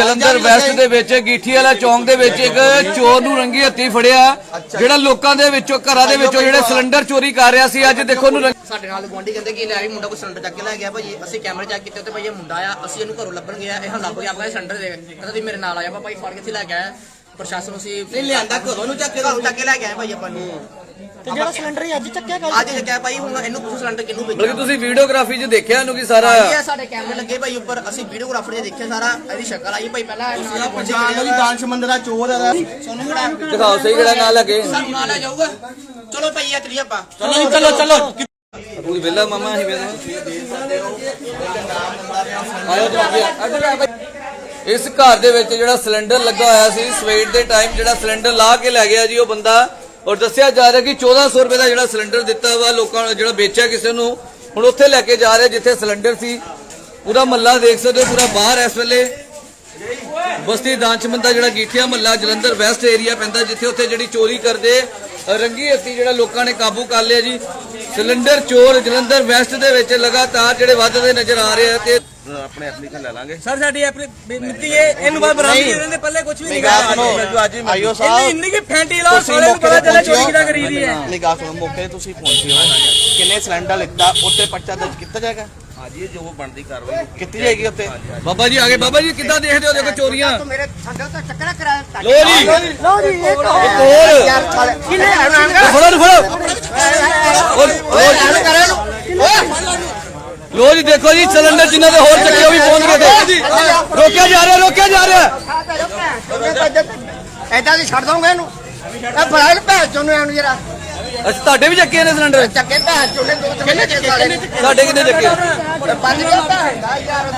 Jalandhar West ਦੇ ਵਿੱਚ ਗੀਠੀ ਵਾਲਾ ਚੌਂਕ ਦੇ ਵਿੱਚ ਇੱਕ ਚੋਰ ਨੂੰ ਰੰਗੀ ਹੱਥੀ ਫੜਿਆ। ਜਿਹੜਾ ਲੋਕਾਂ ਦੇ ਵਿੱਚੋਂ ਘਰਾਂ ਦੇ ਵਿੱਚੋਂ ਜਿਹੜੇ ਸਿਲੰਡਰ ਚੋਰੀ ਕਰ ਰਿਹਾ ਸੀ ਅੱਜ ਦੇਖੋ ਉਹਨੂੰ ਰੰਗ- ਸਾਡੇ ਨਾਲ ਗੁਆਂਢੀ ਕਹਿੰਦੇ ਕਿ ਲੈ ਵੀ ਮੁੰਡਾ ਕੋਈ ਸਿਲੰਡਰ ਚੱਕ ਕੇ ਲੈ ਗਿਆ ਭਾਜੀ ਅਸੀਂ ਕੈਮਰੇ ਚੈੱਕ ਕੀਤੇ ਤੇ ਭਾਈ ਇਹ ਮੁੰਡਾ ਆ ਅਸੀਂ ਇਹਨੂੰ ਘਰੋਂ ਲੱਭਣ ਗਿਆ ਇਹ ਲੱਭ ਗਿਆ ਆਪਣਾ ਸਿਲੰਡਰ ਦੇ ਕਹਿੰਦਾ ਤੁਸੀਂ ਮੇਰੇ ਨਾਲ ਆਇਆ ਭਾਈ ਫੜ ਕੇ ਇੱਥੇ ਲੈ ਆਇਆ। ਪ੍ਰਸ਼ਾਸਨ ਨੂੰ ਅਸੀਂ ਨਹੀਂ ਲਿਆਂਦਾ ਘਰੋਂ ਨੂੰ ਚੱਕ ਕੇ ਘਰੋਂ ਚੱਕ ਕੇ ਲੈ ਆਏ ਭਾਈ ਆਪਾਂ ਨੂੰ। ਤੇ ਜਿਹੜਾ ਸਿਲੰਡਰ ਇਹ ਅੱਜ ਚੱਕਿਆ ਗੱਲ ਅੱਜ ਚੱਕਿਆ ਭਾਈ ਹੁਣ ਇਹਨੂੰ ਪੁੱਛੋ ਸਿਲੰਡਰ ਕਿਹਨੂੰ ਬਲਕਿ ਵੇਚਿਆ ਤੁਸੀਂ ਵੀਡੀਓਗ੍ਰਾਫੀ 'ਚ ਦੇਖਿਆ ਇਹਨੂੰ ਕਿ ਸਾਰਾ ਇਹ ਸਾਡੇ ਕੈਮਰੇ ਲੱਗੇ ਭਾਈ ਉੱਪਰ ਅਸੀਂ ਵੀਡੀਓਗ੍ਰਾਫਰ ਨੇ ਦੇਖਿਆ ਸਾਰਾ ਇਹਦੀ ਸ਼ਕਲ ਆਈ ਭਾਈ ਪਹਿਲਾਂ ਨਾਲ ਗੁਆਂਢੀ ਜੀ ਦਾਨਸ਼ ਮੰਦਰਾ ਚੋਰ ਹੈ ਸੋਨੂੰ ਖੜਾ ਦਿਖਾਓ ਸਹੀ ਕਿਹੜਾ ਨਾਂ ਲੱਗੇ। ਸਾਨੂੰ ਨਾਲ ਆ ਜਾਊਗਾ। ਚਲੋ ਭਾਈ ਆ ਚਲੀਏ ਆਪਾਂ। ਚਲੋ ਚਲੋ ਚਲੋ ਪੂਰੀ ਵੇਲਾ ਮਾਮਾ ਹੀ। ਵੇਲਾ ਆਇਓ ਇੱਧਰ ਆ। ਬਾਈ। ਇਸ ਘਰ ਦੇ ਵਿੱਚ ਜਿਹੜਾ ਸਿਲੰਡਰ ਲੱਗਾ ਹੋਇਆ ਸੀ ਸਵੇਰ ਦੇ ਟਾਈਮ ਜਿਹੜਾ ਸਿਲੰਡਰ ਲਾ ਕੇ ਲੈ ਗਿਆ ਜੀ ਉਹ ਬੰਦਾ ਔਰ ਦੱਸਿਆ ਜਾ ਰਿਹਾ ਕਿ 1400 ਰੁਪਏ ਦਾ ਜਿਹੜਾ ਸਿਲੰਡਰ ਦਿੱਤਾ ਵਾ, ਲੋਕਾਂ ਨੂੰ ਜਿਹੜਾ ਵੇਚਿਆ ਕਿਸੇ ਨੂੰ, ਹੁਣ ਉੱਥੇ ਲੈ ਕੇ ਜਾ ਰਿਹਾ ਜਿੱਥੇ ਸਿਲੰਡਰ ਸੀ, ਪੂਰਾ ਮੱਲਾ ਦੇਖ ਸਕਦੇ ਹੋ, ਪੂਰਾ ਬਾਹਰ ਇਸ ਵੇਲੇ। ਬਸਤੀ ਦਾਨਚਮੰਦਾ ਜਿਹੜਾ ਗੀਠੀਆ ਮਹੱਲਾ ਜਲੰਧਰ ਵੈਸਟ ਏਰੀਆ ਪੈਂਦਾ ਜਿੱਥੇ ਉੱਥੇ ਜਿਹੜੀ ਚੋਰੀ ਕਰਦੇ ਰੰਗੀ ਹੱਤੀ ਜਿਹੜਾ ਲੋਕਾਂ ਨੇ ਕਾਬੂ ਕਰ ਲਿਆ ਜੀ। ਸਿਲੰਡਰ ਚੋਰ ਜਲੰਧਰ ਵੈਸਟ ਦੇ ਵਿੱਚ ਲਗਾਤਾਰ ਜਿਹੜੇ ਵੱਧਦੇ ਨਜ਼ਰ ਆ ਰਹੇ ਆ ਤੇ ਆਪਣੇ ਐਪਲੀਕੇਸ਼ਨ ਲੈ ਲਾਂਗੇ। ਸਰ ਸਾਡੀ ਆਪਣੀ ਮਿੱਤੀ ਹੈ ਇਹਨੂੰ ਬਾਅਦ ਬਰਾਮਦ ਕਰਨ ਦੇ ਪੱਲੇ ਕੁਝ ਵੀ ਨਹੀਂ ਗਾ ਅੱਜ ਆਈਓ ਸਾਹਿਬ। ਇੰਨੀ ਕਿ ਫੈਂਟੀ ਲਾਓ ਸਾਲੇ ਨੂੰ ਪਤਾ ਚੱਲੇ ਚੋਰੀ ਕਿਦਾਂ ਕਰੀਦੀ ਹੈ। ਨਹੀਂ ਗੱਲ ਸੁਣੋ ਮੌਕੇ ਤੁਸੀਂ ਪਹੁੰਚੇ ਹੋ ਕਿੰਨੇ ਸਿਲੰਡਰ ਲਿੱਤਾ ਉੱਤੇ ਪਰਚਾ ਦਰਜ ਕੀਤਾ ਜਾਏਗਾ? ਹਾਂਜੀ ਜੋ ਬਣਦੀ ਕਾਰਵਾਈ ਕੀਤੀ ਜਾਏਗੀ ਉੱਤੇ ਬਾਬਾ ਜੀ ਆਗੇ ਬਾਬਾ ਜੀ ਕਿੱਦਾਂ ਦੇਖਦੇ ਹੋ? ਦੇਖੋ ਚੋਰੀਆਂ। ਮੇਰੇ ਸੰਗਲ ਤਾਂ ਚੱਕਰਾ ਕਰਾ ਲੋ ਜੀ। ਲੋ ਜੀ ਇਹ ਹੋਰ। ਯਾਰ ਸਾਲੇ ਕਿਨੇ ਫੜੋ ਨੂੰ ਫੜੋ। ਲੋ ਜੀ। ਦੇਖੋ ਜੀ ਸਿਲੰਡਰ ਜਿਨ੍ਹਾਂ ਦੇ ਹੋਰ ਚੱਕੇ ਉਹ ਵੀ ਪਹੁੰਚ ਗਏ। ਤੇ ਰੋਕਿਆ ਜਾ ਰਿਹਾ ਰੋਕਿਆ ਜਾ ਰਿਹਾ। ਐਦਾਂ ਦੀ ਛੱਡ ਦੋਗੇ ਇਹਨੂੰ। ਇਹ ਫੜਾਇਲ ਭੈਣ ਚੋਂ ਇਹਨੂੰ ਜਰਾ। ਅੱਛਾ ਤੁਹਾਡੇ ਵੀ ਚੱਕੇ ਨੇ ਸਿਲੰਡਰ। ਚੱਕੇ ਭੈਣ ਚੋਂ ਨੇ ਦੋ ਚੱਕੇ ਸਾਲੇ ਸਾਡੇ ਕਿੰਨੇ ਚੱਕੇ? ਦਾ ਯਾਰ।